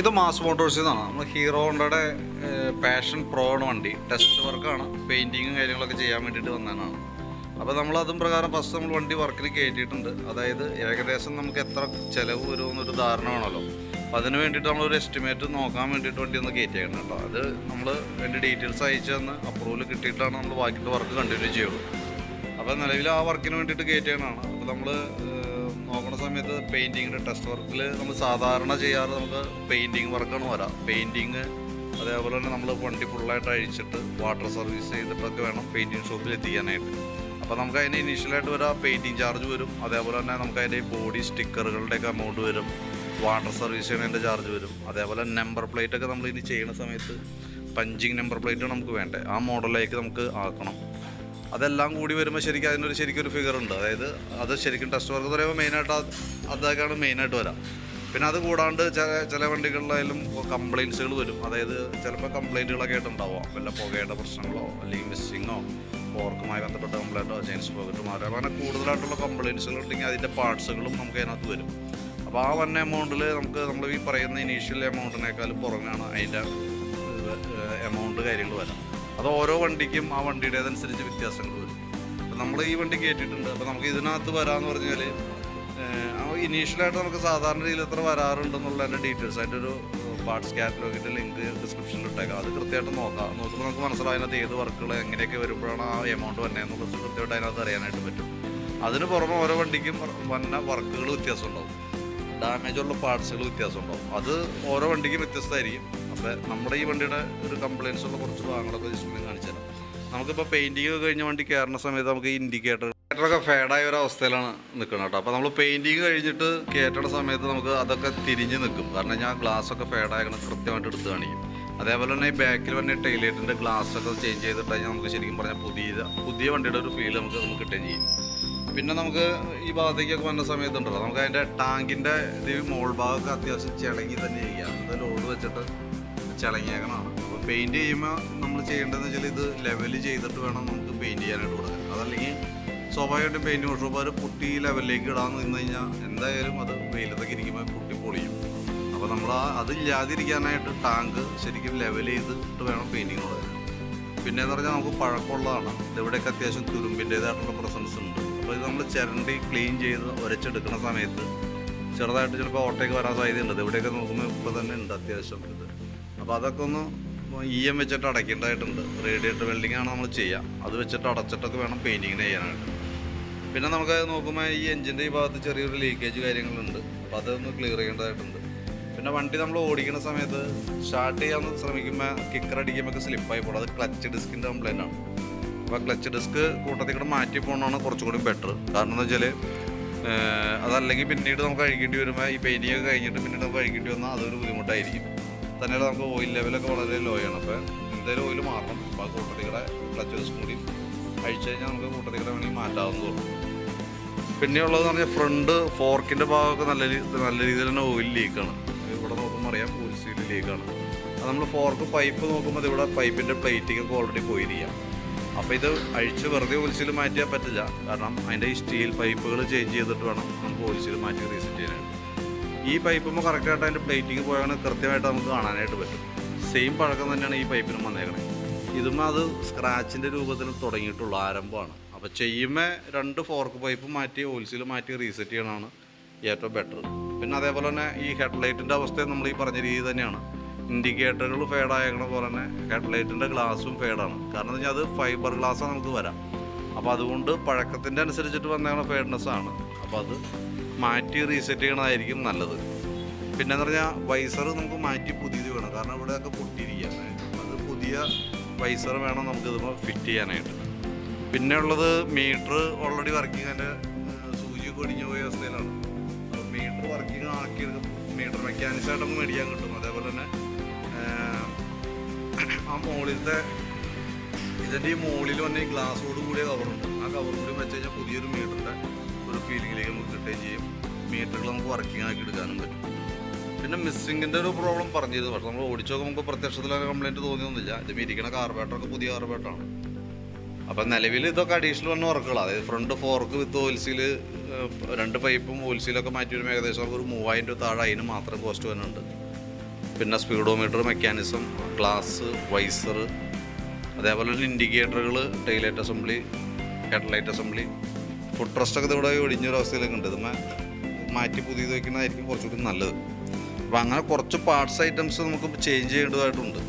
ഇത് മാസ് മോട്ടോഴ്സിൽ നിന്നാണ് നമ്മൾ ഹീറോ ഹോണ്ടയുടെ പാഷൻ പ്രോ ആണ് വണ്ടി. ടെസ്റ്റ് വർക്കാണ് പെയിന്റിങ്ങും കാര്യങ്ങളൊക്കെ ചെയ്യാൻ വേണ്ടിയിട്ട് വന്നതാണ്. അപ്പോൾ നമ്മൾ അതും പ്രകാരം ഫസ്റ്റ് നമ്മൾ വണ്ടി വർക്കിന് കയറ്റിയിട്ടുണ്ട് അതായത് ഏകദേശം നമുക്ക് എത്ര ചിലവ് വരുമെന്നൊരു ധാരണ വേണമല്ലോ. അപ്പോൾ അതിന് വേണ്ടിയിട്ട് നമ്മളൊരു എസ്റ്റിമേറ്റ് നോക്കാൻ വേണ്ടിയിട്ട് വണ്ടി ഒന്ന് കയറ്റിയേക്കണം കേട്ടോ. അത് നമ്മൾ അതിന്റെ ഡീറ്റെയിൽസ് അയച്ചു തന്ന് അപ്രൂവൽ കിട്ടിയിട്ടാണ് നമ്മൾ ബാക്കിത്തെ വർക്ക് കണ്ടിന്യൂ ചെയ്യുള്ളൂ. അപ്പോൾ നിലവിൽ ആ വർക്കിന് വേണ്ടിയിട്ട് കയറ്റിയാണ് അപ്പോൾ നമ്മൾ നോക്കുന്ന സമയത്ത് പെയിന്റിങ്ങിന്റെ ടെസ്റ്റ് വർക്കിൽ നമ്മൾ സാധാരണ ചെയ്യാറ് നമുക്ക് പെയിന്റിങ് വർക്കാണ് വരാം. പെയിന്റിങ് അതേപോലെ തന്നെ നമ്മൾ വണ്ടി ഫുള്ളായിട്ട് അഴിച്ചിട്ട് വാട്ടർ സർവീസ് ചെയ്തിട്ടൊക്കെ വേണം പെയിന്റിങ് ഷോപ്പിൽ എത്തിക്കാനായിട്ട്. അപ്പോൾ നമുക്ക് അതിന് ഇനീഷ്യലായിട്ട് വരാം പെയിന്റിങ് ചാർജ് വരും. അതേപോലെ തന്നെ നമുക്ക് അതിന്റെ ബോഡി സ്റ്റിക്കറുകളുടെയൊക്കെ എമൗണ്ട് വരും. വാട്ടർ സർവീസ് ചെയ്യുന്നതിന്റെ ചാർജ് വരും. അതേപോലെ നമ്പർ പ്ലേറ്റൊക്കെ നമ്മൾ ഇനി ചെയ്യുന്ന സമയത്ത് പഞ്ചിങ് നമ്പർ പ്ലേറ്റ് നമുക്ക് വേണ്ടേ ആ മോഡലിലേക്ക് നമുക്ക് ആക്കണം. അതെല്ലാം കൂടി വരുമ്പോൾ ശരിക്കും അതിനൊരു ശരിക്കും ഒരു ഫിഗർ ഉണ്ട്. അതായത് അത് ശരിക്കും ടെസ്റ്റ് വർക്ക് പറയുമ്പോൾ മെയിനായിട്ട് അത് അതൊക്കെയാണ് മെയിനായിട്ട് വരാം. പിന്നെ അത് കൂടാണ്ട് ചില ചില വണ്ടികളിലായാലും കംപ്ലയിൻസുകൾ വരും. അതായത് ചിലപ്പോൾ കംപ്ലയിന്റുകളൊക്കെ ആയിട്ടുണ്ടാവുക വല്ല പുകയുടെ പ്രശ്നങ്ങളോ അല്ലെങ്കിൽ മിസ്സിങ്ങോ ഓർക്കുമായി ബന്ധപ്പെട്ട കംപ്ലയിന്റോ ചെയിൻസ് പോക്കറ്റ് മാറുക അങ്ങനെ കൂടുതലായിട്ടുള്ള കംപ്ലയിൻസുകൾ ഉണ്ടെങ്കിൽ അതിന്റെ പാർട്സുകളും നമുക്ക് അതിനകത്ത് വരും. അപ്പോൾ ആ വന്ന എമൗണ്ടിൽ നമുക്ക് നമ്മൾ ഈ പറയുന്ന ഇനീഷ്യൽ എമൗണ്ടിനേക്കാളും പുറമെയാണ് അതിന്റെ എമൗണ്ട് കാര്യങ്ങൾ വരാം. അത് ഓരോ വണ്ടിക്കും ആ വണ്ടിയുടേതനുസരിച്ച് വ്യത്യാസങ്ങൾ വരും. അപ്പം നമ്മൾ ഈ വണ്ടി കയറ്റിയിട്ടുണ്ട് അപ്പോൾ നമുക്ക് ഇതിനകത്ത് വരാമെന്ന് പറഞ്ഞാൽ ഇനീഷ്യലായിട്ട് നമുക്ക് സാധാരണ രീതിയിൽ എത്ര വരാറുണ്ടെന്നുള്ളതിന്റെ ഡീറ്റെയിൽസ് അതിന്റെ ഒരു പാർട്സ് കാറ്റലോഗിന്റെ ലിങ്ക് ഡിസ്ക്രിപ്ഷനിൽ ഇട്ടേക്കാം. അത് കൃത്യമായിട്ട് നോക്കാം. നോക്കുമ്പോൾ നമുക്ക് മനസ്സിലാവും അതിനകത്ത് ഏത് വർക്കുകൾ എങ്ങനെയൊക്കെ വരുമ്പോഴാണ് ആ എമൗണ്ട് വന്നതെന്നുള്ളത് കൃത്യമായിട്ട് അതിനകത്ത് അറിയാനായിട്ട് പറ്റും. അതിന് പുറമെ ഓരോ വണ്ടിക്കും വന്ന വർക്കുകൾ വ്യത്യാസം ഉണ്ടാവും ഡാമേജ് ഉള്ള പാർട്സുകൾ വ്യത്യാസം ഉണ്ടാവും അത് ഓരോ വണ്ടിക്കും വ്യത്യസ്തമായിരിക്കും. അപ്പോൾ നമ്മുടെ ഈ വണ്ടിയുടെ ഒരു കംപ്ലയിൻസ് ഉള്ള കുറച്ച് ഭാഗങ്ങളൊക്കെ ജസ്റ്റ് കാണിച്ചു തരാം. നമുക്കിപ്പോൾ പെയിന്റിങ് ഒക്കെ കഴിഞ്ഞ വണ്ടി കയറുന്ന സമയത്ത് നമുക്ക് ഇൻഡിക്കേറ്റർ ഇൻഡിക്കേറ്ററൊക്കെ ഫേഡായ ഒരു അവസ്ഥയിലാണ് നിൽക്കുന്നത് കേട്ടോ. അപ്പോൾ നമ്മൾ പെയിന്റിങ് കഴിഞ്ഞിട്ട് കയറ്റേണ്ട സമയത്ത് നമുക്ക് അതൊക്കെ തിരിഞ്ഞ് നിൽക്കും. കാരണം ഞാൻ ഗ്ലാസ് ഒക്കെ ഫേഡായക്കണം കൃത്യമായിട്ട് എടുത്ത് കാണിക്കും. അതേപോലെ തന്നെ ഈ ബാക്കിൽ വന്ന ടൈലൈറ്റിന്റെ ഗ്ലാസ് ഒക്കെ ചേഞ്ച് ചെയ്തിട്ട് നമുക്ക് ശരിക്കും പറഞ്ഞാൽ പുതിയ പുതിയ വണ്ടിയുടെ ഒരു ഫീൽ നമുക്ക് നമുക്ക് കിട്ടുകയും ചെയ്യും. പിന്നെ നമുക്ക് ഈ ഭാഗത്തേക്കൊക്കെ വന്ന സമയത്തുണ്ടല്ലോ. നമുക്ക് അതിന്റെ ടാങ്കിന്റെ ഇത് മോൾ ഭാഗമൊക്കെ അത്യാവശ്യം ചിളങ്ങി തന്നെ ചെയ്യാം അത് ലോഡ് വെച്ചിട്ട് ചിളങ്ങിയേക്കണമാണ് അപ്പോൾ പെയിന്റ് ചെയ്യുമ്പോൾ നമ്മൾ ചെയ്യേണ്ടതെന്ന് വെച്ചാൽ ഇത് ലെവൽ ചെയ്തിട്ട് വേണം നമുക്ക് പെയിന്റ് ചെയ്യാനായിട്ട് കൊടുക്കാൻ. അതല്ലെങ്കിൽ സ്വാഭാവികമായിട്ടും പെയിന്റ് വർഷോപ്പുകാർ പുട്ടി ലെവലിലേക്ക് ഇടാന്ന് നിന്ന് കഴിഞ്ഞാൽ എന്തായാലും അത് വെയിലത്തൊക്കെ ഇരിക്കുമ്പോൾ പുട്ടി പൊളിയും. അപ്പോൾ നമ്മൾ ആ അതില്ലാതിരിക്കാനായിട്ട് ടാങ്ക് ശരിക്കും ലെവൽ ചെയ്തിട്ട് വേണം പെയിന്റിങ് കൊടുക്കാൻ. പിന്നെ എന്ന് പറഞ്ഞാൽ നമുക്ക് പഴക്കമുള്ളതാണ്. ഇവിടെയൊക്കെ അത്യാവശ്യം തുരുമ്പിന്റേതായിട്ടുള്ള പ്രസൻസ് ഉണ്ട്. അപ്പോൾ ഇത് നമ്മൾ ചിരണ്ടി ക്ലീൻ ചെയ്ത് ഉരച്ചെടുക്കുന്ന സമയത്ത് ചെറുതായിട്ട് ചിലപ്പോൾ ഓട്ടയൊക്കെ വരാൻ സാധ്യതയുണ്ട്. ഇവിടെയൊക്കെ നോക്കുമ്പോൾ ഇപ്പോൾ തന്നെ ഉണ്ട് അത്യാവശ്യം ഇത്. അപ്പോൾ അതൊക്കെ ഒന്ന് ഇ എം വെച്ചിട്ട് അടയ്ക്കേണ്ടതായിട്ടുണ്ട്. റേഡിയേറ്റർ വെൽഡിംഗ് ആണ് നമ്മൾ ചെയ്യുക അത് വെച്ചിട്ട് അടച്ചിട്ടൊക്കെ വേണം പെയിന്റിങ്ങിന് ചെയ്യാനായിട്ട്. പിന്നെ നമുക്ക് നോക്കുമ്പോൾ ഈ എഞ്ചിന്റെ ഈ ഭാഗത്ത് ചെറിയൊരു ലീക്കേജ് കാര്യങ്ങളുണ്ട്. അപ്പോൾ അതൊന്ന് ക്ലിയർ ചെയ്യേണ്ടതായിട്ടുണ്ട്. പിന്നെ വണ്ടി നമ്മൾ ഓടിക്കുന്ന സമയത്ത് സ്റ്റാർട്ട് ചെയ്യാൻ ശ്രമിക്കുമ്പോൾ കിക്കർ അടിക്കുമ്പോൾ സ്ലിപ്പായി പോകും അത് ക്ലച്ച് ഡിസ്കിന്റെ കംപ്ലൈന്റ് ആണ്. അപ്പോൾ ക്ലച്ച് ഡിസ്ക് കൂട്ടത്തിൽ കൂടെ മാറ്റി പോകണമാണ് കുറച്ചും കൂടി ബെറ്റർ കാരണം എന്ന് വെച്ചാൽ അതല്ലെങ്കിൽ പിന്നീട് നമുക്ക് കഴിക്കേണ്ടി വരുമ്പോൾ ഈ പെയിന്റിംഗ് ഒക്കെ കഴിഞ്ഞിട്ട് പിന്നീട് നമുക്ക് കഴിക്കേണ്ടി വന്നാൽ അതൊരു ബുദ്ധിമുട്ടായിരിക്കും. തന്നെയല്ല നമുക്ക് ഓയിൽ ലെവലൊക്കെ വളരെ ലോ ആണ്. അപ്പോൾ എന്തായാലും ഓയിൽ മാറണം. അപ്പോൾ ആ കൂട്ടത്തിക്കടെ കൂടെ ക്ലച്ച് ഡിസ്ക് കൂടി അഴിച്ചു കഴിഞ്ഞാൽ നമുക്ക് കൂട്ടത്തിൽ കൂടെ വേണമെങ്കിൽ മാറ്റാവുന്നതുള്ളൂ പിന്നെ ഉള്ളതെന്ന് പറഞ്ഞാൽ ഫ്രണ്ട് ഫോർക്കിന്റെ ഭാഗമൊക്കെ നല്ല നല്ല രീതിയിൽ തന്നെ ഓയിൽ ലീക്കാണ് ഇവിടെ നോക്കുമ്പോൾ അറിയാം ഓയിൽ സീൽ ലീക്കാണ് അത് നമ്മൾ ഫോർക്ക് പൈപ്പ് നോക്കുമ്പോൾ ഇവിടെ പൈപ്പിന്റെ പ്ലേറ്റിംഗ് ഒക്കെ ഓൾറെഡി പോയിരിക്കാം അപ്പോൾ ഇത് അഴിച്ച് വെറുതെ ഓൽസിൽ സീൽ മാറ്റിയാൽ പറ്റില്ല. കാരണം അതിന്റെ ഈ സ്റ്റീൽ പൈപ്പുകൾ ചേഞ്ച് ചെയ്തിട്ട് വേണം നമുക്ക് ഓൽസിൽ മാറ്റി റീസെറ്റ് ചെയ്യാനായിട്ട്. ഈ പൈപ്പുമ്പോൾ കറക്റ്റായിട്ട് അതിന്റെ പ്ലേറ്റിംഗ് പോയാണ് കൃത്യമായിട്ട് നമുക്ക് കാണാനായിട്ട് പറ്റും. സെയിം പഴക്കം തന്നെയാണ് ഈ പൈപ്പിനും വന്നേക്കണേ. ഇതും അത് സ്ക്രാച്ചിന്റെ രൂപത്തിൽ തുടങ്ങിയിട്ടുള്ള ആരംഭമാണ്. അപ്പോൾ ചെയ്യുമ്പോൾ രണ്ട് ഫോർക്ക് പൈപ്പ് മാറ്റി ഓയിൽസിൽ മാറ്റി റീസെറ്റ് ചെയ്യണമാണ് ഏറ്റവും ബെറ്റർ പിന്നെ അതേപോലെ തന്നെ ഈ ഹെഡ്ലൈറ്റിന്റെ അവസ്ഥയും നമ്മൾ ഈ പറഞ്ഞ രീതി തന്നെയാണ്. ഇൻഡിക്കേറ്ററുകൾ ഫേഡായേക്കണ പോലെ തന്നെ ഹെഡ്ലൈറ്റിന്റെ ഗ്ലാസും ഫേഡാണ് കാരണം എന്ന് വെച്ചാൽ അത് ഫൈബർ ഗ്ലാസ്സാണ് നമുക്ക് വരാം. അപ്പോൾ അതുകൊണ്ട് പഴക്കത്തിന്റെ അനുസരിച്ചിട്ട് വന്നേക്കണ ഫേഡ്നെസ് ആണ്. അപ്പോൾ അത് മാറ്റി റീസെറ്റ് ചെയ്യണതായിരിക്കും നല്ലത്. പിന്നെന്ന് പറഞ്ഞാൽ വൈസർ നമുക്ക് മാറ്റി പുതിയത് വേണം. കാരണം ഇവിടെയൊക്കെ പൊട്ടിയിരിക്കുകയാണ്. അത് പുതിയ വൈസർ വേണം നമുക്ക് ഇതുമ്പോൾ ഫിറ്റ് ചെയ്യാനായിട്ട്. പിന്നെ ഉള്ളത് മീറ്റർ ഓൾറെഡി വർക്കിംഗ് അതിന്റെ സൂചി കൊടിഞ്ഞ് പോയ അവസ്ഥയിലാണ്. അപ്പോൾ മീറ്റർ വർക്കിംഗ് ആക്കി മീറ്റർ മെക്കാനിക്സ് ആയിട്ട് നമുക്ക് മേടിക്കാൻ കിട്ടും. അതേപോലെ തന്നെ ആ മോളിലത്തെ ഇതിന്റെ ഈ വന്ന ഈ ഗ്ലാസ്സോട് കൂടിയ കവറുണ്ട് ആ കവർ കൂടി വെച്ച് കഴിഞ്ഞാൽ പുതിയൊരു മീറ്ററിന്റെ ഒരു ഫീലിങ്ങിലേക്ക് നമുക്ക് കിട്ടുകയും ചെയ്യും. മീറ്ററുകൾ നമുക്ക് വർക്കിംഗ് ആക്കി എടുക്കാനും പറ്റും. പിന്നെ മിസ്സിങ്ങിന്റെ ഒരു പ്രോബ്ലം പറഞ്ഞിരുന്നു പക്ഷെ നമ്മൾ ഓടിച്ചൊക്കെ നമുക്ക് പ്രത്യക്ഷത്തിൽ അങ്ങനെ കംപ്ലൈന്റ് തോന്നിയൊന്നുമില്ല. ഇത് ഇരിക്കുന്ന കാർബേറ്ററൊക്കെ പുതിയ കാർബേറ്ററാണ് അപ്പം നിലവിൽ ഇതൊക്കെ അഡീഷണൽ വന്ന വർക്കുകളാണ് അതായത് ഫ്രണ്ട് ഫോർക്ക് വിത്ത് ഓയിൽസിൽ രണ്ട് പൈപ്പും ഓയിൽസിലൊക്കെ മാറ്റി വരുമ്പോൾ ഏകദേശം ഒരു മൂവായിരം രൂപ താഴെ അതിന് മാത്രം കോസ്റ്റ് വരുന്നുണ്ട് പിന്നെ സ്പീഡോമീറ്റർ മെക്കാനിസം ഗ്ലാസ് വൈസർ അതേപോലെ തന്നെ ഇൻഡിക്കേറ്ററുകൾ taillight assembly headlight assembly. Foot ട്രസ്റ്റൊക്കെ ഇവിടെ ഒടിഞ്ഞൊരവസ്ഥയിലൊക്കെ ഉണ്ട് ഇത് മാറ്റി പുതിയത് വയ്ക്കുന്നതായിരിക്കും കുറച്ചുകൂടി നല്ലത്. അപ്പോൾ അങ്ങനെ കുറച്ച് പാർട്സ് ഐറ്റംസ് നമുക്ക് ചേഞ്ച് ചെയ്യേണ്ടതായിട്ടുണ്ട്.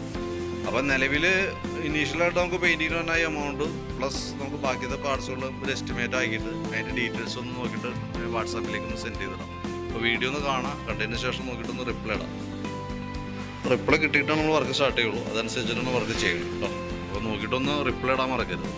അപ്പോൾ നിലവിൽ ഇനീഷ്യലായിട്ട് നമുക്ക് പെയിന്റിങ്ങിന് തന്നെ എമൗണ്ട് പ്ലസ് നമുക്ക് ബാക്കിയത്തെ പാർട്സുകൾ ഒരു എസ്റ്റിമേറ്റ് ആക്കിയിട്ട് അതിന്റെ ഡീറ്റെയിൽസ് ഒന്ന് നോക്കിയിട്ട് വാട്സാപ്പിലേക്ക് ഒന്ന് സെൻഡ് ചെയ്തിടാം. അപ്പോൾ വീഡിയോ ഒന്ന് കാണാം. കണ്ടതിന് ശേഷം നോക്കിയിട്ടൊന്ന് റിപ്ലൈ ഇടാം. റിപ്ലൈ കിട്ടിയിട്ടാണ് നമ്മൾ വർക്ക് സ്റ്റാർട്ട് ചെയ്യുള്ളൂ. അതനുസരിച്ചിട്ടാണ് വർക്ക് ചെയ്യുള്ളൂ കേട്ടോ അപ്പോൾ നോക്കിയിട്ടൊന്ന് റിപ്ലൈ ഇടാൻ മറക്കരുത്.